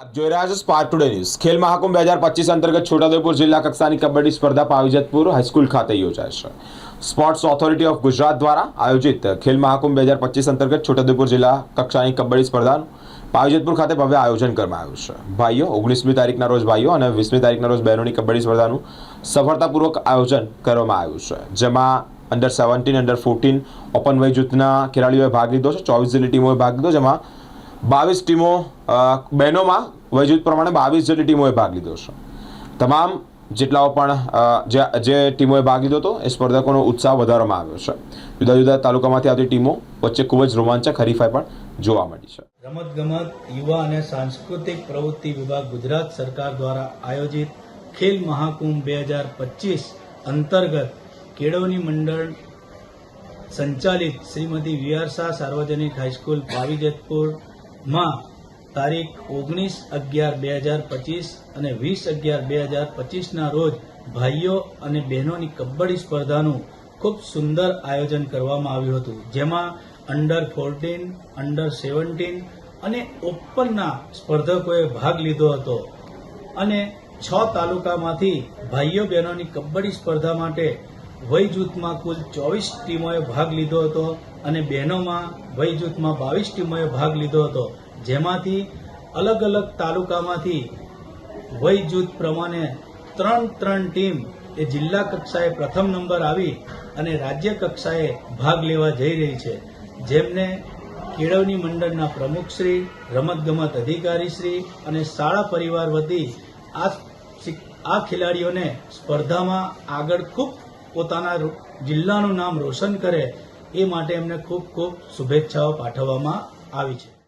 આપ જોઈ રહ્યા છો spark today news Khel Mahakumbh બે હજાર પચીસ અંતર્ગત છોટાઉદેપુર જિલ્લા કક્ષાની કબડ્ડી સ્પર્ધા પાવીજતપુર હાઈસ્કૂલ ખાતે યોજાય છે. સ્પોર્ટ્સ ઓથોરિટી ઓફ ગુજરાત દ્વારા આયોજિત ખેલ મહાકુંભ બે હજાર પચીસ અંતર્ગત છોટાઉદેપુર જિલ્લા કક્ષાની કબડ્ડી સ્પર્ધાનું પાવીજતપુર ખાતે ભવ્ય આયોજન કરવામાં આવ્યું છે. ભાઈઓ, ઓગણીસમી તારીખના રોજ ભાઈઓ અને વીસમી તારીખના રોજ બહેનોની કબડ્ડી સ્પર્ધાનું સફળતાપૂર્વક આયોજન કરવામાં આવ્યું છે. જેમાં under seventeen under fourteen open વય જૂથના ખેલાડીઓએ ભાગ લીધો છે. ચોવીસ જેટલી ટીમોએ ભાગ લીધો, જેમાં બાવીસ ટીમો બહેનોમાં વયજૂથ પ્રમાણે બાવીસ જેટલી ટીમોએ ભાગ લીધો છે. તમામ જેટલાઓ પણ જે જે ટીમોએ ભાગ લીધો હતો, એ સ્પર્ધકોનો ઉત્સાહ વધારવામાં આવ્યો છે. જુદા જુદા તાલુકામાંથી આવતી ટીમો વચ્ચે ખૂબ જ રોમાંચક હરીફાઈ પણ જોવા મળી છે. રમત ગમત યુવા અને સાંસ્કૃતિક પ્રવૃત્તિ વિભાગ ગુજરાત સરકાર દ્વારા આયોજિત ખેલ મહાકુંભ બે હજાર પચીસ અંતર્ગત કેળવણી મંડળ સંચાલિત શ્રીમતી વીઆર શાહ સાર્વજનિક હાઈસ્કૂલ પાવીજતપુરમાં તારીખ ઓગણીસ અગિયાર બે હજાર પચીસ અને વીસ અગિયાર બે હજાર પચીસના રોજ ભાઈઓ અને બહેનોની કબડ્ડી સ્પર્ધાનું ખૂબ સુંદર આયોજન કરવામાં આવ્યું હતું. જેમાં અંડર ફોર્ટીન અંડર સેવન્ટીન અને ઓપનના સ્પર્ધકોએ ભાગ લીધો હતો. અને છ તાલુકામાંથી ભાઈઓ બહેનોની કબડ્ડી સ્પર્ધા માટે વય જૂથમાં કુલ ચોવીસ ટીમોએ ભાગ લીધો હતો અને બહેનોમાં વય જૂથમાં બાવીસ ટીમોએ ભાગ લીધો હતો. જેમાંથી અલગ અલગ તાલુકામાંથી વય જૂથ પ્રમાણે ત્રણ ત્રણ ટીમ એ જિલ્લા કક્ષાએ પ્રથમ નંબર આવી અને રાજ્ય કક્ષાએ ભાગ લેવા જઈ રહી છે. જેમને કેળવણી મંડળના પ્રમુખશ્રી રમતગમત અધિકારીશ્રી અને શાળા પરિવાર વતી આ આ ખેલાડીઓને સ્પર્ધામાં આગળ ખૂબ પોતાના જિલ્લાનું નામ રોશન કરે એ માટે એમને ખૂબ ખૂબ શુભેચ્છાઓ પાઠવવામાં આવી છે.